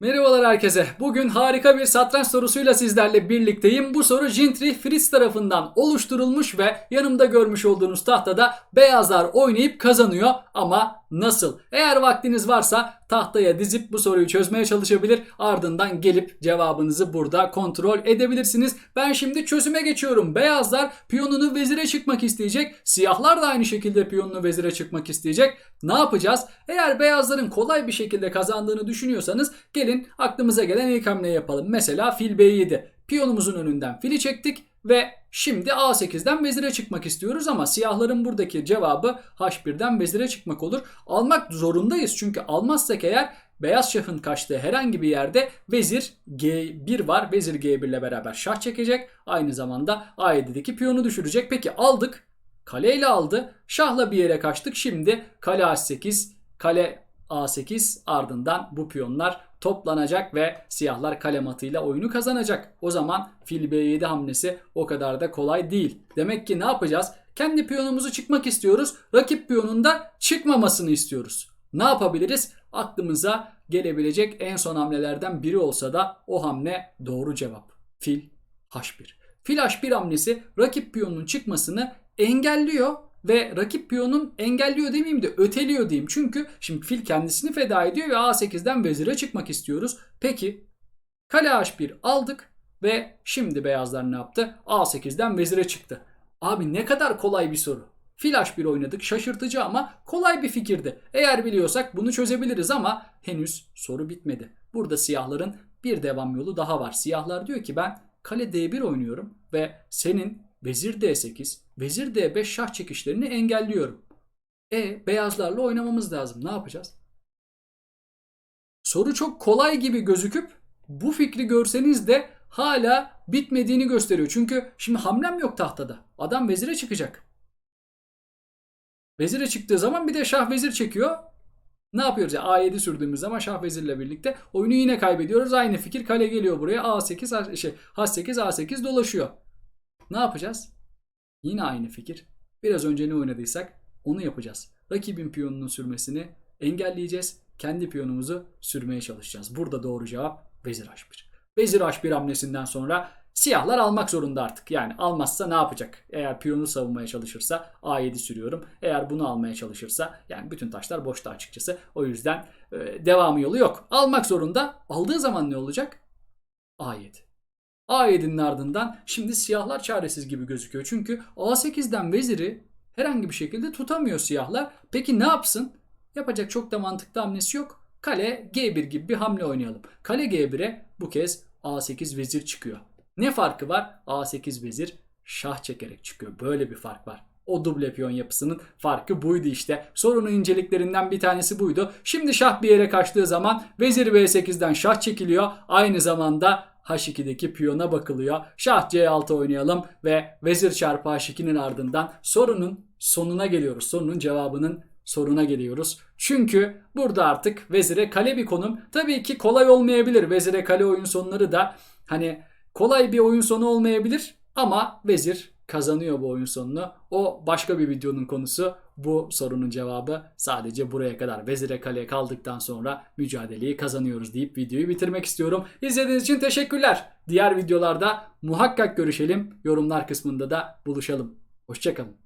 Merhabalar herkese. Bugün harika bir satranç sorusuyla sizlerle birlikteyim. Bu soru Gentry Fritz tarafından oluşturulmuş ve yanımda görmüş olduğunuz tahtada beyazlar oynayıp kazanıyor ama nasıl? Eğer vaktiniz varsa tahtaya dizip bu soruyu çözmeye çalışabilir. Ardından gelip cevabınızı burada kontrol edebilirsiniz. Ben şimdi çözüme geçiyorum. Beyazlar piyonunu vezire çıkmak isteyecek. Siyahlar da aynı şekilde piyonunu vezire çıkmak isteyecek. Ne yapacağız? Eğer beyazların kolay bir şekilde kazandığını düşünüyorsanız gelin aklımıza gelen ilk hamleyi yapalım. Mesela fil B7. Piyonumuzun önünden fili çektik ve şimdi A8'den vezire çıkmak istiyoruz ama siyahların buradaki cevabı H1'den vezire çıkmak olur. Almak zorundayız çünkü almazsak eğer beyaz şahın kaçtığı herhangi bir yerde vezir G1 var. Vezir G1 ile beraber şah çekecek. Aynı zamanda A7'deki piyonu düşürecek. Peki aldık. Kaleyle aldı. Şahla bir yere kaçtık. Şimdi kale H8, kale A8 ardından bu piyonlar toplanacak ve siyahlar kale matıyla oyunu kazanacak. O zaman fil B7 hamlesi o kadar da kolay değil. Demek ki ne yapacağız? Kendi piyonumuzu çıkmak istiyoruz. Rakip piyonun da çıkmamasını istiyoruz. Ne yapabiliriz? Aklımıza gelebilecek en son hamlelerden biri olsa da o hamle doğru cevap. Fil H1. Fil H1 hamlesi rakip piyonun çıkmasını engelliyor ve rakip piyonun engelliyor demeyeyim de öteliyor diyeyim. Çünkü şimdi fil kendisini feda ediyor ve A8'den vezire çıkmak istiyoruz. Peki kale H1 aldık ve şimdi beyazlar ne yaptı? A8'den vezire çıktı. Abi ne kadar kolay bir soru. Fil H1 oynadık şaşırtıcı ama kolay bir fikirdi. Eğer biliyorsak bunu çözebiliriz ama henüz soru bitmedi. Burada siyahların bir devam yolu daha var. Siyahlar diyor ki ben kale D1 oynuyorum ve senin vezir D8, vezir D5 şah çekişlerini engelliyorum. E beyazlarla oynamamız lazım. Ne yapacağız? Soru çok kolay gibi gözüküp bu fikri görseniz de hala bitmediğini gösteriyor. Çünkü şimdi hamlem yok tahtada. Adam vezire çıkacak. Vezire çıktığı zaman bir de şah vezir çekiyor. Ne yapıyoruz ya? A7 sürdüğümüz zaman şah vezirle birlikte oyunu yine kaybediyoruz. Aynı fikir kale geliyor buraya. A8 H- şey H8 A8 dolaşıyor. Ne yapacağız? Yine aynı fikir. Biraz önce ne oynadıysak onu yapacağız. Rakibin piyonunun sürmesini engelleyeceğiz. Kendi piyonumuzu sürmeye çalışacağız. Burada doğru cevap vezir H1. Vezir H1 hamlesinden sonra siyahlar almak zorunda artık. Yani almazsa ne yapacak? Eğer piyonu savunmaya çalışırsa A7 sürüyorum. Eğer bunu almaya çalışırsa yani bütün taşlar boşta açıkçası. O yüzden e, devamı yolu yok. Almak zorunda. Aldığı zaman ne olacak? A7. A7'nin ardından şimdi siyahlar çaresiz gibi gözüküyor. Çünkü A8'den veziri herhangi bir şekilde tutamıyor siyahlar. Peki ne yapsın? Yapacak çok da mantıklı hamlesi yok. Kale G1 gibi bir hamle oynayalım. Kale G1'e bu kez A8 vezir çıkıyor. Ne farkı var? A8 vezir şah çekerek çıkıyor. Böyle bir fark var. O duble piyon yapısının farkı buydu işte. Sorunun inceliklerinden bir tanesi buydu. Şimdi şah bir yere kaçtığı zaman vezir B8'den şah çekiliyor. Aynı zamanda H2'deki piyona bakılıyor. Şah C6 oynayalım ve vezir çarpı H2'nin ardından sorunun sonuna geliyoruz. Sorunun cevabının soruna geliyoruz. Çünkü burada artık vezire kale bir konum. Tabii ki kolay olmayabilir. Vezire kale oyun sonları da hani kolay bir oyun sonu olmayabilir ama vezir kazanıyor bu oyun sonunu. O başka bir videonun konusu. Bu sorunun cevabı sadece buraya kadar. Vezire kaleye kaldıktan sonra mücadeleyi kazanıyoruz deyip videoyu bitirmek istiyorum. İzlediğiniz için teşekkürler. Diğer videolarda muhakkak görüşelim. Yorumlar kısmında da buluşalım. Hoşçakalın.